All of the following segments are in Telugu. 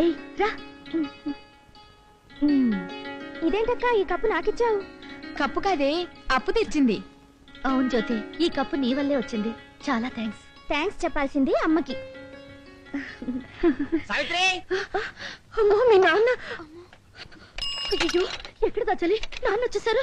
ఏయ్ రా. ఇదేంటక్క ఈ కప్పు నాకిచ్చావు? కప్పు కాదే అప్పు తెచ్చింది. అవును జ్యోతి ఈ కప్పు నీ వల్లే వచ్చింది. చాలా థ్యాంక్స్ థ్యాంక్స్ చెప్పాల్సింది అమ్మకి. సావిత్రి! అమ్మో మీ నాన్న. అయ్యో ఎక్కడ దాచాలి నాన్న వచ్చేసారు.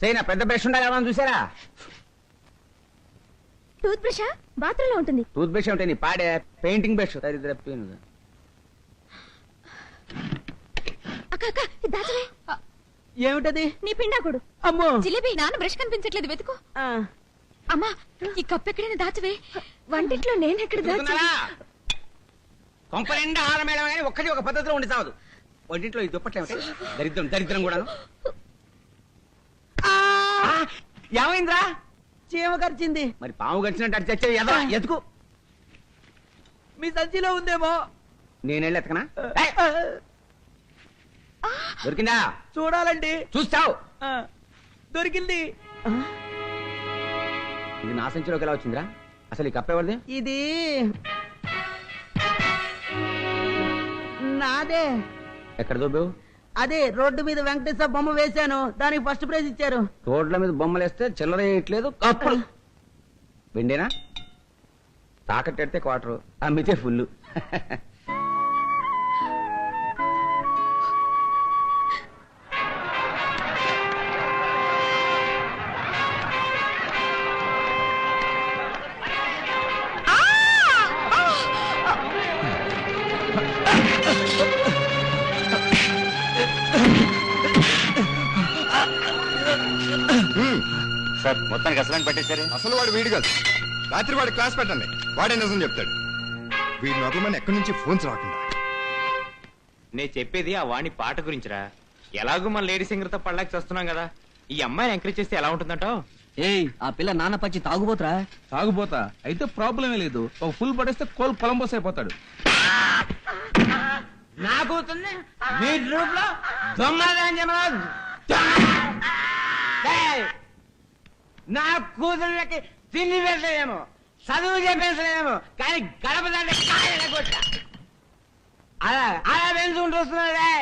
సేనా పెద్ద బ్రష్ ఉండాలి చూసారా? టూత్ బ్రషా బాత్రూంలో ఉంటుంది. టూత్ బ్రష్ ఉంటే నీ పాడే పెయింటింగ్ బ్రష్. దరిద్ర పెయిన్. అక్క అక్క ఇది దాచవే. ఏమిటది? నీ పిండాకుడు. అమ్మో! జిలేబీ నాన్న బ్రష్ కనిపించట్లేదు వెతుకో. ఆ, అమ్మా ఈ కప్పు ఎక్కడైనా దాచవే? వంటింట్లో నేను ఎక్కడ దాచా కొంప నిండా హారం మేడం కానీ ఒక్కటి ఒక పద్ధతిలో ఉండి చావదు. వంటింట్లో ఈ దుప్పట్లు ఏమిటి? దరిద్రం దరిద్రం కూడాను. ఆ, ఆ, ఏమైందిరా చీమ కరిచింది. మరి పాము గడిచినట్టు అటు చచ్చే ఎదరా ఎతుకు. మీ సంచిలో ఉందేమో? నేను వెళ్ళి ఎతకనా ఏయ్, దొరికిందా? చూడాలండి. చూస్తావు. ఆ, దొరికింది. ఇది నా సంచిలోకి ఎలా వచ్చిందిరా? అసలు ఈ కప్ప ఎవరిది? ఇది నాదే. ఎక్కడ దొబ్బేవు? అదే రోడ్డు మీద వెంకటేశ్వర బొమ్మ వేశాను. దానికి ఫస్ట్ ప్రైజ్ ఇచ్చారు. రోడ్ల మీద బొమ్మలు వేస్తే చిల్లర వేయట్లేదు వెండేనా? తాకట్టు పెడితే క్వార్టర్. అమ్మితే ఫుల్ సార్ మొత్తానికి అసలు పెట్టేశారు? అసలు వాడు వీడు కాదు. రాత్రి వాడి క్లాస్ పెట్టండి. వాడే నిజం చెప్తాడు. వీడి నొకమని ఎక్కడి నుంచి ఫోన్స్ రాకుండా? నేను చెప్పేది ఆ వాణి పాట గురించిరా. ఎలాగూ మన లేడీ సింగర్తో పడలేక చేస్తున్నాం కదా. ఈ అమ్మాయిని ఎంకరేజ్ చేస్తే ఎలా ఉంటుందంటావు? ఏయ్ ఆ పిల్ల నాన్న పచ్చి తాగుపోతురా తాగుపోతా అయితే ప్రాబ్లమే లేదు. ఒక ఫుల్ పడేస్తే కోల్ కొలంబోస్ అయిపోతాడు. నా కూతుంది మీ గ్రూప్లో దొంగ నా కూతుళ్ళకి తిండి పెట్టలేమో చదువు చెప్పేసలేమో కానీ గడప దాన్ని కాయల కొట్ట. అలా అలా పెంచుకుంటూ వస్తున్నాడే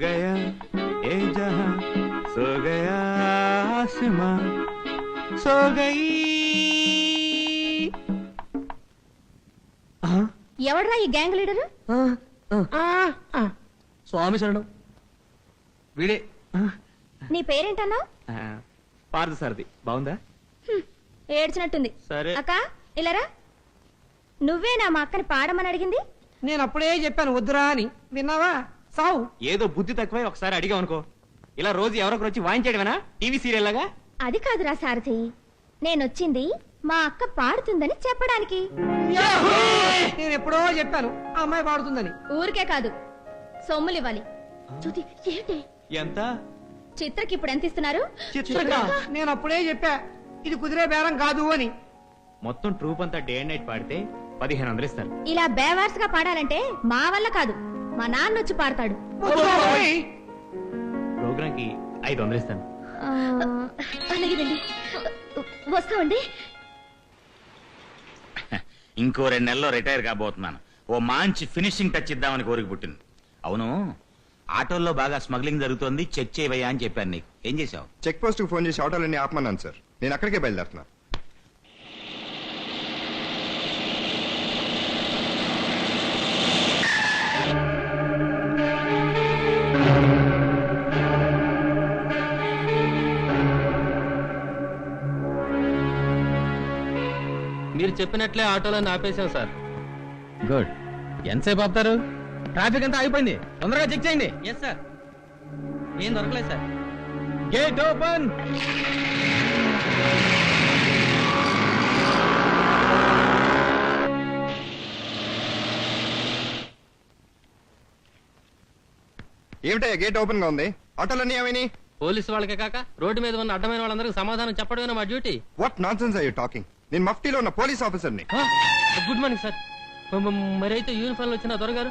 గయా ఏ జహా సో గయా ఆసమా సో గయి ఎవడ్రా ఈ గ్యాంగ్ లీడరు? స్వామి శరణం. వీడే. నీ పేరేంటన్నావు పారదు సార్ది. బాగుందా? ఏడ్చినట్టుంది. సరే. అక్క ఇలారా నువ్వేనా మా అక్కని పాడమని అడిగింది? నేను అప్పుడే చెప్పాను వద్దురా అని. విన్నావా? సావు. ఏదో బుద్ధి తక్కువై ఒకసారి అడిగావు అనుకో. ఇలా రోజు ఎవరొకరు వచ్చి వాయించేయడమేనా టీవీ సీరియల్ లాగా? అది కాదురా సారథి. నేనొచ్చింది మా అక్క పాడుతుందని చెప్పడానికి. నేను ఎప్పుడో చెప్పాను ఆ అమ్మాయి పాడుతుందని. ఊరికే కాదు సొమ్ములు ఇవ్వాలి జ్యోతి ఏంటి ఎంత? చిత్రకి ఇప్పుడు ఎంత ఇస్తున్నారు? నేను అప్పుడే చెప్పా ఇది కుదిరే బేరం కాదు అని. మొత్తం ట్రూప్ అంతా డే అండ్ నైట్ పాడితే పదిహేను వందలు ఇస్తారు. ఇలా బేవార్స్గా పాడాలంటే మా వల్ల కాదు మా నాన్న వచ్చి పాడతాడు. ప్రోగ్రామ్కి ఐదు వందలు ఇస్తాను. అలాగేనండి. వస్తామండి? ఇంకో రెండు నెలల్లో రిటైర్ కాబోతున్నాను. ఓ మంచి ఫినిషింగ్ టచ్ ఇద్దామని కోరిక పుట్టింది. అవును ఆటోల్లో బాగా స్మగ్లింగ్ జరుగుతోంది చెక్ చేయవయ్యా అని చెప్పాను నీకు. ఏం చేశావు? చెక్ పోస్ట్కు ఫోన్ చేసి ఆటోలన్నీ ఆపమన్నాను సార్. నేను అక్కడికే బయలుదేరుతున్నా. మీరు చెప్పినట్లే ఆటోలను ఆపేశాం సార్. గుడ్. ఎంతసేపు ఆపుతారు? ట్రాఫిక్ అంతా అయిపోయింది తొందరగా చెక్ చేయండి. ఎస్ సార్ ఏం దొరకలేదు సార్ గేట్ ఓపెన్ ఏమిటయ్యా గేట్ ఓపెన్గా ఉంది? ఆటోలన్నీ ఏమైనాయి? పోలీసు వాళ్ళకే కాక రోడ్డు మీద ఉన్న అడ్డమైన వాళ్ళందరికీ సమాధానం చెప్పడమే మా duty. What nonsense you talking నేను మఫ్టీలో ఉన్న పోలీస్ ఆఫీసర్ని. గుడ్ మార్నింగ్ సార్ మరైతే యూనిఫామ్ వచ్చిన దొరగారు?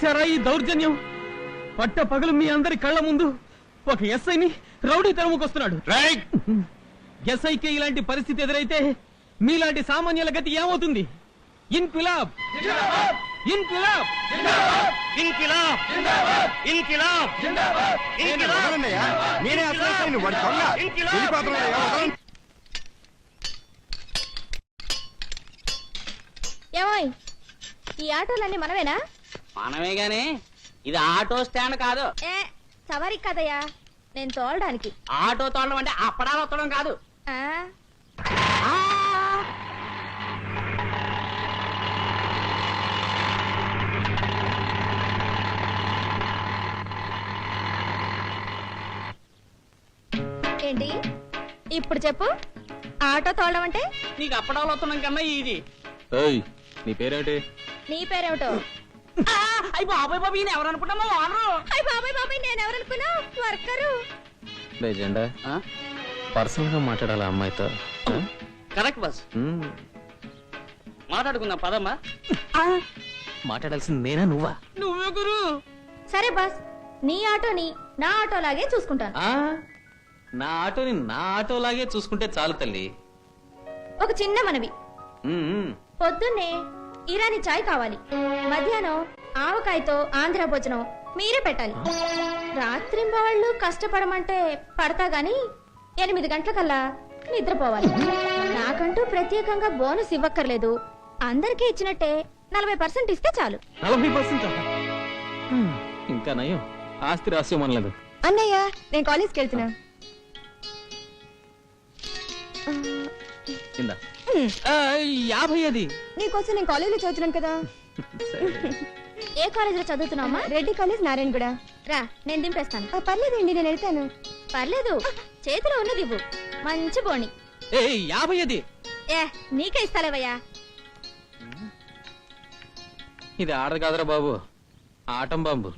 చూశారా ఈ దౌర్జన్యం? పట్ట పగలు మీ అందరి కళ్ళ ముందు ఒక ఎస్ఐని రౌడీ తరుముకొస్తున్నాడు రైట్. ఎస్ఐకి ఇలాంటి పరిస్థితి ఎదురైతే మీలాంటి సామాన్యుల గతి ఏమవుతుంది? ఇన్కిలాబ్ ఇన్కిలాబ్. వెళ్ళిపోతున్నాడయ్యా, వదలండి. ఏమోయ్ ఈ ఆటోలన్నీ మనమేనా మనమే గాని ఇది ఆటో స్టాండ్ కాదు. ఏ సవారీ కదయ్యా నేను తోలడానికి. ఆటో తోడడం అంటే అప్పడాలు వత్తడం కాదు. ఆ. ఏంటి? ఇప్పుడు చెప్పు ఆటో తోలడం అంటే? నీకు అప్పడాలు వత్తడం కన్నా ఇది. ఏయ్ నీ పేరేంటి? నీ పేరేమిటో? అయ్యి బాబాయ్ బాబు ఈయన ఎవరు అనుకుంటామో వానరు అయ్య బాబాయ్ బాబాయ్ నేను ఎవరనుకున్నా? వర్కరు. జెండా పర్సనల్గా మాట్లాడాలి అమ్మాయితో? కరెక్ట్ బస్. మాట్లాడుకుందాం పదమ్మా. మాట్లాడాల్సింది నేనా నువ్వా? నువ్వే గురు. సరే బాస్ నీ ఆటోని నా ఆటోలాగే చూసుకుంటాను. ఆ? నా ఆటోని నా ఆటోలాగే చూసుకుంటే చాలు తల్లి. ఒక చిన్న మనవి. పొద్దున్నే ఇరానీ చాయ్ కావాలి. మధ్యాహ్నం ఆవకాయతో ఆంధ్ర భోజనం మీరే పెట్టాలి. రాత్రి వాళ్ళు కష్టపడమంటే పడతా గాని ఎనిమిది గంటలకల్లా నిద్రపోవాలి. నాకంటూ ప్రత్యేకంగా బోనస్ ఇవ్వక్కర్లేదు. అందరికీ ఇచ్చినట్టే నలభై పర్సెంట్ ఇస్తే చాలు. నలభై పర్సెంట్ ఇంకా నయం. ఆస్తి రాస్యం అనలేదు. అన్నయ్య నేను కాలేజ్కి వెళ్తున్నా. యాభై అది. నీకోసం నేను కాలేజీలో చదువుతున్నాను కదా. ఏ కాలేజీలో చదువుతున్నావమ్మా? రెడ్డి కాలేజ్ నారాయణగూడ రా నేను దింపేస్తాను. పర్లేదండి నేను వెళ్తాను. పర్లేదు. చేతిలో ఉన్నది ఇవ్వు. మంచి బోణి ఏ యాభై అది. ఏ నీకే ఇస్తాలేవయ్యా? ఇది ఆడదు కాదురా బాబు. Atom bomb.